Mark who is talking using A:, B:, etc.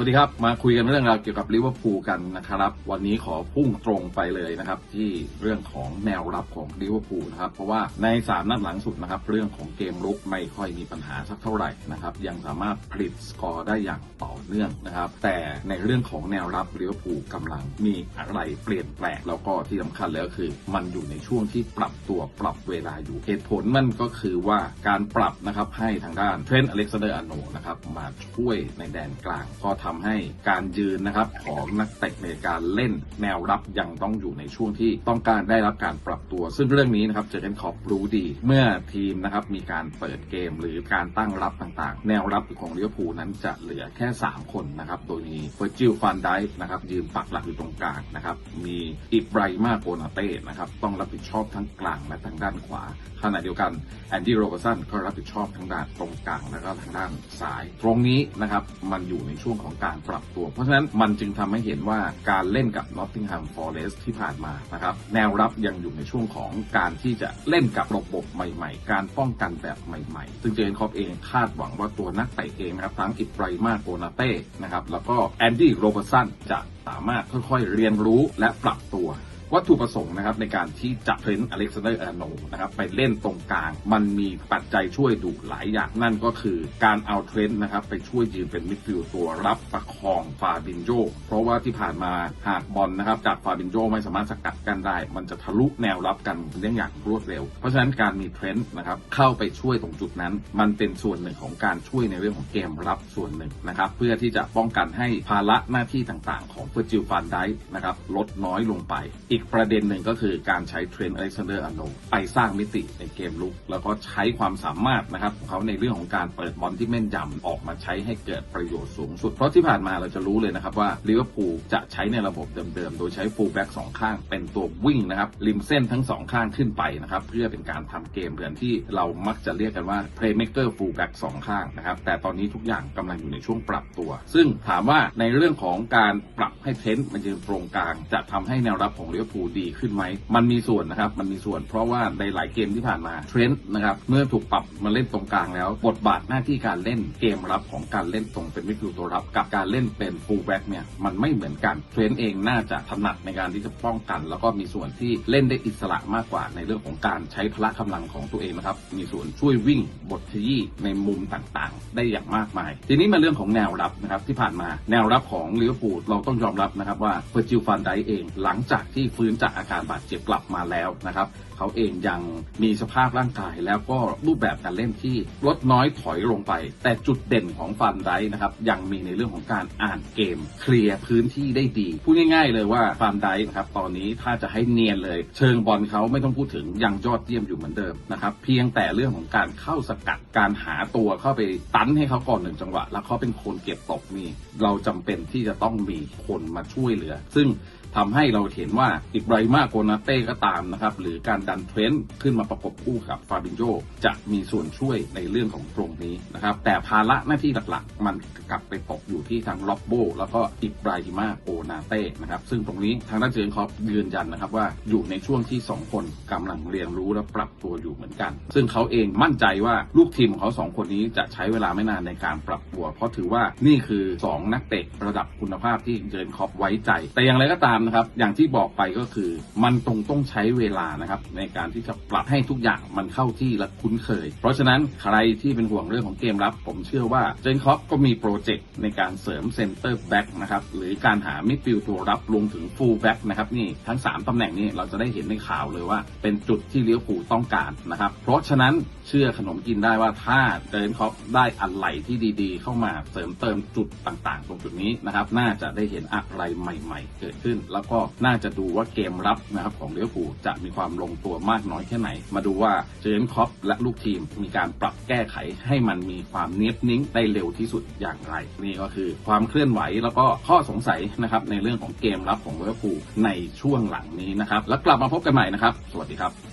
A: วัสดีครับมาคุยกันเรื่องราวเกี่ยวกับลิเวอร์พูลกันนะครับ วันนี้ขอพุ่งตรงไปเลยนะครับ ที่เรื่องของแนวรับของลิเวอร์พูลนะครับ เพราะว่าในสามนัดหลังสุดนะครับ เรื่องของเกมรุกไม่ค่อยมีปัญหาสักเท่าไหร่นะครับ ยังสามารถผลิตสกอร์ได้อย่างต่อเนื่องนะครับ แต่ในเรื่องของแนวรับลิเวอร์พูลกำลังมีอะไรเปลี่ยนแปลงแล้วก็ที่สำคัญแล้วคือ มันอยู่ในช่วงที่ปรับตัวปรับเวลาอยู่เหตุผลมันก็คือว่าการปรับนะครับให้ทางด้านเทรนต์อเล็กซานเดอร์อโนนะครับมาช่วยในแดนกลางก็ทำให้การยืนนะครับของนักเตะในการเล่นแนวรับยังต้องอยู่ในช่วงที่ต้องการได้รับการปรับตัว ซึ่งเรื่องนี้นะครับเจอร์เกนคอปรู้ดี เมื่อทีมนะครับมีการเปิดเกมหรือการตั้งรับต่างๆ แนวรับของลิเวอร์พูลนั้นจะเหลือแค่ 3 คนนะครับโดยมีเฟอร์จิลฟันไดนะครับยืนปักหลักอยู่ตรงกลางนะครับมีอิบรมาโกนาเต้นะครับต้องรับผิดชอบทั้งกลางและทางด้านขวาขณะเดียวกันแอนดี้โรเบอร์สันก็รับผิดชอบทั้งด้านตรงกลางและก็ทางด้านซ้าย ตรงนี้นะครับมันอยู่ในช่วงของการปรับตัว เพราะฉะนั้นมันจึงทำให้เห็นว่าการเล่นกับนอตติงแฮมฟอร์เรสที่ผ่านมานะครับแนวรับยังอยู่ในช่วงของการที่จะเล่นกับระบบใหม่ๆ การป้องกันแบบใหม่ๆ ซึ่งเจนคอปเองคาดหวังว่าตัวนักเตะเองนะครับทั้งอิบราฮิมาโกนาเต้นะครับแล้วก็แอนดี้โรเบอร์สันจะสามารถค่อยๆเรียนรู้และปรับตัว วัตถุประสงค์นะครับในการที่จะเทรนต์อเล็กซานเดอร์อาโนนะครับไปเล่นตรงกลาง มันมีปัจจัยช่วยดูหลายอย่างนั่นก็คือการเอาเทรนต์นะครับไปช่วยยืนเป็นมิดฟิลด์ตัวรับประคองฟาบินโยเพราะว่าที่ผ่านมาหากบอลนะครับจากฟาบินโยไม่สามารถสกัดกันได้ มันจะทะลุแนวรับกันได้อย่างรวดเร็ว เพราะฉะนั้นการมีเทรนต์นะครับเข้าไปช่วยตรงจุดนั้น มันเป็นส่วนหนึ่งของการช่วยในเรื่องของเกมรับส่วนหนึ่งนะครับเพื่อที่จะป้องกันให้ภาระหน้าที่ต่างๆ ของเฟอร์จิลฟันได้นะครับลดน้อยลงไปอีกประเด็นหนึ่งก็คือการใช้เทรนต์อเล็กซานเดอร์อโนไปสร้างมิติในเกมลุก แล้วก็ใช้ความสามารถนะครับของเขาในเรื่องของการเปิดบอลที่แม่นยำออกมาใช้ให้เกิดประโยชน์สูงสุด เพราะที่ผ่านมาเราจะรู้เลยนะครับว่าลิเวอร์พูลจะใช้ในระบบเดิมๆ โดยใช้ฟูลแบ็กสองข้างเป็นตัววิ่งนะครับริมเส้นทั้งสองข้างขึ้นไปนะครับเพื่อเป็นการทำเกมเหมือนที่เรามักจะเรียกกันว่า playmaker full back สองข้างนะครับแต่ตอนนี้ทุกอย่างกำลังอยู่ในช่วงปรับตัว ซึ่งถามว่าในเรื่องของการปรับให้เทนต์มันยืนตรงกลาง จะทำให้แนวรับของลิเวอร์พูลดีขึ้นไหม มันมีส่วนนะครับ มันมีส่วนเพราะว่าในหลายเกมที่ผ่านมาเทรนต์นะครับ เมื่อถูกปรับมาเล่นตรงกลางแล้ว บทบาทหน้าที่การเล่นเกมรับของการเล่นตรงเป็นมิดฟิลด์ตัวรับ กับการเล่นเป็นฟูลแบ็กเนี่ยมันไม่เหมือนกันเทรนต์เองน่าจะถนัดในการที่จะป้องกัน แล้วก็มีส่วนที่เล่นได้อิสระมากกว่าในเรื่องของการใช้พละกำลังของตัวเองนะครับมีส่วนช่วยวิ่งบทขยี้ในมุมต่างๆ ได้อย่างมากมาย ทีนี้มาเรื่องของแนวรับนะครับที่ผ่านมาแนวรับของลิเวอร์พูลเราต้องยอมรับนะครับว่าเฟอร์จิลฟันไดเอง หลังจากที่ฟื้นจากอาการบาดเจ็บกลับมาแล้วนะครับ เขาเองยังมีสภาพร่างกายแล้วก็รูปแบบการเล่นที่ลดน้อยถอยลงไป แต่จุดเด่นของฟันไดนะครับยังมีในเรื่องของการอ่านเกม เคลียร์พื้นที่ได้ดี พูดง่าย ๆ เลยว่าฟันไดนะครับตอนนี้ถ้าจะให้เนียนเลย เชิงบอลเขาไม่ต้องพูดถึงยังยอดเยี่ยมอยู่เหมือนเดิมนะครับเพียงแต่เรื่องของการเข้าสกัดการหาตัวเข้าไปตันให้เขาก่อนหนึ่งจังหวะ แล้วเขาเป็นคนเก็บตกนี่เราจำเป็นที่จะต้องมีคนมาช่วยเหลือ ซึ่ง ทำให้เราเห็นว่าอิบราฮิมาโกนาเต้ก็ตามนะครับ หรือการดันเทรนด์ขึ้นมาประกบคู่กับฟาบินโยจะมีส่วนช่วยในเรื่องของตรงนี้นะครับ แต่ภาระหน้าที่หลักๆ มันกลับไปตกอยู่ที่ทางล็อบโบแล้วก็อิบราฮิมาโกนาเต้นะครับ ซึ่งตรงนี้ทางด้านเจนคอปยืนยันนะครับว่าอยู่ในช่วงที่ 2 คนกำลังเรียนรู้และปรับตัวอยู่เหมือนกัน ซึ่งเขาเองมั่นใจว่าลูกทีมของเขาสองคนนี้จะใช้เวลาไม่นานในการปรับตัว เพราะถือว่านี่คือ 2 นักเตะระดับคุณภาพที่เจนคอปไว้ใจ แต่อย่างไรก็ตามนะครับ อย่างที่บอกไปก็คือ มันตรงต้องใช้เวลานะครับ ในการที่จะปรับให้ทุกอย่างมันเข้าที่และคุ้นเคย เพราะฉะนั้นใครที่เป็นห่วงเรื่องของเกมรับ ผมเชื่อว่าเจนคอปก็มีโปรเจกต์ในการเสริมเซนเตอร์แบ็กนะครับหรือการหามิดฟิลด์ตัวรับรวมถึงฟูลแบ็กนะครับนี่ทั้ง 3ตำแหน่งนี้เราจะได้เห็นในข่าวเลยว่า เป็นจุดที่เลี้ยวผูต้องการนะครับ เพราะฉะนั้นเชื่อขนมกินได้ว่าถ้าเจนคอปได้อะไหลที่ดีๆ เข้ามาเสริมเติมจุดต่างๆ ตรงจุดนี้นะครับน่าจะได้เห็นอะไรใหม่ ๆ เกิดขึ้นแล้วก็น่าจะดูว่าเกมรับนะครับของเลี้ยวผูลจะมีความลงตัวมากน้อยแค่ไหน มาดูว่าเจนคอปและลูกทีมมีการปรับแก้ไขให้มันมีความเนียบนิ้งได้เร็วที่สุดอย่างไร นี่ก็คือความเคลื่อนไหวแล้วก็ข้อสงสัยนะครับในเรื่องของเกมรับของเลี้ยวผูลในช่วงหลังนี้นะครับ แล้วกลับมาพบกันใหม่นะครับ สวัสดีครับ